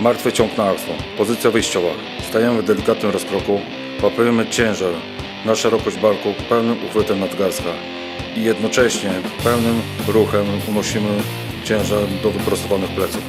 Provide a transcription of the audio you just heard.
Martwy ciąg na akwą. Pozycja wyjściowa. Stajemy w delikatnym rozkroku. Łapujemy ciężar na szerokość barku pełnym uchwytem nadgarstka i jednocześnie pełnym ruchem unosimy ciężar do wyprostowanych pleców.